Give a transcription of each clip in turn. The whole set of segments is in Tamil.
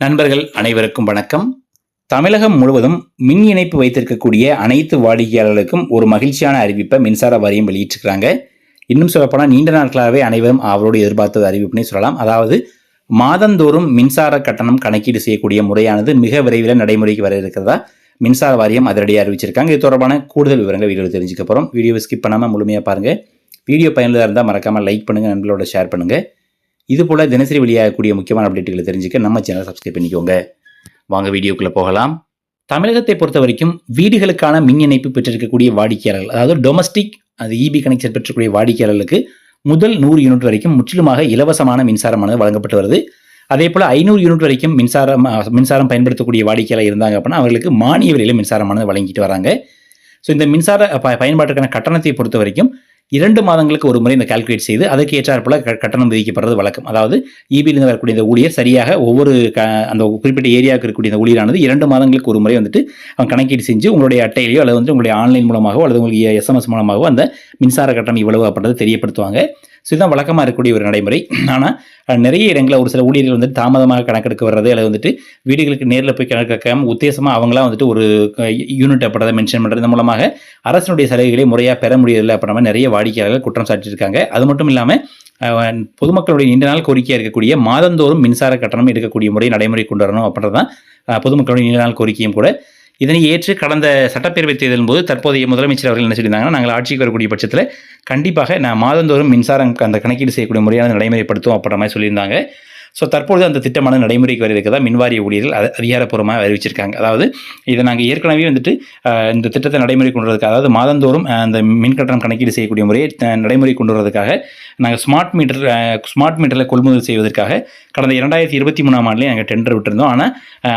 நண்பர்கள் அனைவருக்கும் வணக்கம். தமிழகம் முழுவதும் மின் இணைப்பு வைத்திருக்கக்கூடிய அனைத்து வாடிக்கையாளர்களுக்கும் ஒரு மகிழ்ச்சியான அறிவிப்பை மின்சார வாரியம் வெளியிட்டிருக்கிறாங்க. இன்னும் சொல்லப்போனால் நீண்ட நாட்களாகவே அனைவரும் அவரோடு எதிர்பார்த்தது அறிவிப்புனே சொல்லலாம். அதாவது மாதந்தோறும் மின்சார கட்டணம் கணக்கீடு செய்யக்கூடிய முறையானது மிக விரைவில் நடைமுறைக்கு வர இருக்கிறதா? மின்சார வாரியம் அதிரடியாக அறிவிச்சிருக்காங்க. இது தொடர்பான கூடுதல் விவரங்கள் வீடியோவில் தெரிஞ்சுக்க போகிறோம் வீடியோவை ஸ்கிப் பண்ணாமல் முழுமையாக பாருங்கள் வீடியோ பயனுள்ளதாக இருந்தால் மறக்காமல் லைக் பண்ணுங்கள் நண்பர்களோட ஷேர் பண்ணுங்கள் இது போல் தினசரி வெளியாகக்கூடிய முக்கியமான அப்டேட்டுகளை தெரிஞ்சுக்க நம்ம சேனலை சப்ஸ்கிரைப் பண்ணிக்கோங்க. வாங்க வீடியோக்குள்ளே போகலாம். தமிழகத்தை பொறுத்த வரைக்கும் வீடுகளுக்கான மின் இணைப்பு பெற்றிருக்கக்கூடிய வாடிக்கையாளர்கள் அதாவது டொமஸ்டிக் அது இபி கனெக்ஷன் பெற்றக்கூடிய வாடிக்கையாளர்களுக்கு முதல் நூறு யூனிட் வரைக்கும் முற்றிலுமாக இலவசமான மின்சாரமானது வழங்கப்பட்டு வருது. அதே போல் ஐநூறு யூனிட் வரைக்கும் மின்சாரம் மின்சாரம் பயன்படுத்தக்கூடிய வாடிக்கையாளர் இருந்தாங்க அப்படின்னா அவர்களுக்கு மானிய விலையில் மின்சாரமானது வழங்கிட்டு வராங்க. ஸோ இந்த மின்சார ப- பயன்பாட்டுக்கான கட்டணத்தை பொறுத்த வரைக்கும் இரண்டு மாதங்களுக்கு ஒரு முறை இந்த கால்குலேட் செய்து அதற்கு ஏற்றாற்போல க- கட்டணம் விதிக்கப்படுறது வழக்கம். அதாவது இபியிலிருந்து வரக்கூடிய இந்த ஊழியர் சரியாக ஒவ்வொரு அந்த குறிப்பிட்ட ஏரியாவுக்கு இருக்கக்கூடிய இந்த ஊழியரானது இரண்டு மாதங்களுக்கு ஒரு முறை வந்துட்டு அவன் கணக்கீடு செஞ்சு உங்களுடைய அட்டையிலையோ அல்லது வந்து உங்களுடைய ஆன்லைன் மூலமாகவோ அல்லது உங்களுக்கு எஸ்எம்எஸ் மூலமாகவோ அந்த மின்சார கட்டணம் இவ்வளவு அப்படின்றத தெரியப்படுத்துவாங்க. ஸோ இதுதான் வழக்கமாக இருக்கக்கூடிய ஒரு நடைமுறை. ஆனால் நிறைய இடங்களில் ஒரு சில ஊழியர்கள் வந்துட்டு தாமதமாக கணக்கெடுக்க வர்றது அல்லது வந்துட்டு வீடுகளுக்கு நேரில் போய் கணக்கெடுக்காமல் உத்தேசமாக அவங்களாம் வந்துட்டு ஒரு யூனிட் அப்படின்றத மென்ஷன் பண்ணுறது மூலமாக அரசினுடைய சலுகைகளை முறையாக பெற முடியவில்லை அப்படின்ற மாதிரி நிறைய வாடிக்கையாளர்கள் குற்றம் சாட்டியிருக்காங்க. அது மட்டும் இல்லாமல் பொதுமக்களுடைய நீண்ட நாள் கோரிக்கையாக இருக்கக்கூடிய மாதந்தோறும் மின்சார கட்டணம் எடுக்கக்கூடிய முறை நடைமுறை கொண்டு வரணும் அப்படின்றதான் பொதுமக்களுடைய நீண்ட நாள் கோரிக்கையும் கூட. இதனை ஏற்று கடந்த சட்டப்பேரவை தேர்தலின் போது தற்போதைய முதலமைச்சர் அவர்கள் என்ன சொல்லியிருந்தாங்கன்னா நாங்கள் ஆட்சிக்கு வரக்கூடிய பட்சத்தில் கண்டிப்பாக நான் மாதந்தோறும் மின்சாரம் அந்த கணக்கீடு செய்யக்கூடிய முறையான நடைமுறைப்படுத்தும் அப்படின்ற மாதிரி சொல்லியிருந்தாங்க. ஸோ தற்போது அந்த திட்டமான நடைமுறைக்கு வர இருக்கதா மின்வாரிய ஊழியர்கள் அதிகாரப்பூர்வமாக அறிவிச்சிருக்காங்க. அதாவது இதை நாங்கள் ஏற்கனவே வந்துட்டு இந்த திட்டத்தை நடைமுறை கொண்டு வரதுக்கு அதாவது மாதந்தோறும் அந்த மின் கட்டணம் கணக்கீடு செய்யக்கூடிய முறையை நடைமுறை கொண்டு வரதுக்காக நாங்கள் ஸ்மார்ட் மீட்டர் ஸ்மார்ட் மீட்டரில் கொள்முதல் செய்வதற்காக கடந்த இரண்டாயிரத்தி இருபத்தி மூணாம் ஆண்டுலேயே நாங்கள் டெண்டர் விட்டிருந்தோம். ஆனால்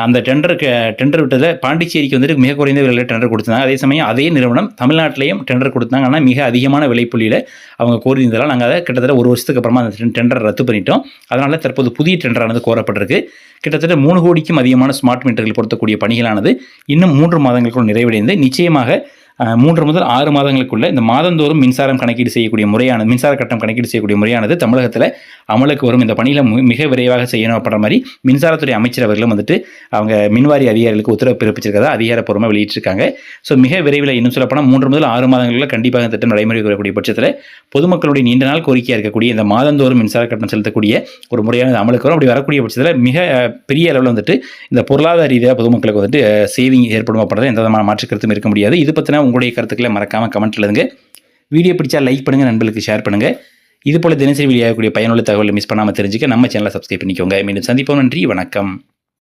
அந்த டெண்டருக்கு டெண்டர் விட்டதில் பாண்டிச்சேரிக்கு வந்துட்டு மிக குறைந்த விலையில் டெண்டர் கொடுத்தாங்க அதே சமயம் அதே நிறுவனம் தமிழ்நாட்டிலையும் டெண்டர் கொடுத்தாங்க. ஆனால் மிக அதிகமான விலைப்புள்ளியில் அவங்க கோரியிருந்ததால் நாங்கள் அதை கிட்டத்தட்ட ஒரு வருஷத்துக்கு அப்புறமா அந்த டெண்டர் ரத்து பண்ணிட்டோம். அதனால் தற்போது புதிய டெண்டரானது கோரப்பட்டிருக்கு. கிட்டத்தட்ட மூணு கோடிக்கும் அதிகமான ஸ்மார்ட் மீட்டர்கள் பொருத்தக்கூடிய பணிகளானது இன்னும் மூன்று மாதங்களுக்குள் நிறைவடைந்து நிச்சயமாக மூன்று முதல் ஆறு மாதங்களுக்குள்ள இந்த மாதந்தோறும் மின்சாரம் கணக்கீடு செய்யக்கூடிய முறையானது மின்சார கட்டணம் கணக்கீடு செய்யக்கூடிய முறையானது தமிழகத்தில் அமலுக்கு வரும். இந்த பணியில் மிக விரைவாக செய்யணும் அப்படின்ற மாதிரி மின்சாரத்துறை அமைச்சர் அவர்களும் வந்துட்டு அவங்க மின்வாரி அதிகாரிகளுக்கு உத்தரவு பிறப்பிச்சிருக்கதா அதிகாரப்பூர்வமாக வெளியிட்டிருக்காங்க. ஸோ மிக விரைவில் இன்னும் சொல்லப்போனால் மூன்று முதல் ஆறு மாதங்களில் கண்டிப்பாக இந்த திட்டம் நடைமுறைக்கு வரக்கூடிய பட்சத்தில் பொதுமக்களுடைய நீண்ட நாள் கோரிக்கையாக இருக்கக்கூடிய இந்த மாதந்தோறும் மின்சார கட்டணம் செலுத்தக்கூடிய ஒரு முறையானது அமலுக்கு வரும். அப்படி வரக்கூடிய பட்சத்தில் மிக பெரிய அளவில் வந்துட்டு இந்த பொருளாதார ரீதியாக பொதுமக்களுக்கு வந்துட்டு சேவிங் ஏற்படும் அப்படின்றது எந்த விதமான மாற்று கருத்தும் இருக்க முடியாது. இது பற்றின உங்களுடைய கருத்துக்களை மறக்காமல் கமெண்ட் எழுதுங்க. வீடியோ பிடிச்சா லைக் பண்ணுங்கள் நண்பர்களுக்கு ஷேர் பண்ணுங்கள் இது போல தினசரி வெளியாகக்கூடிய பயனுள்ள தகவலை மிஸ் பண்ணாமல் தெரிஞ்சுக்க நம்ம சேனலை சப்ஸ்கிரைப் பண்ணிக்கோங்க. மீண்டும் சந்திப்போம். நன்றி வணக்கம்.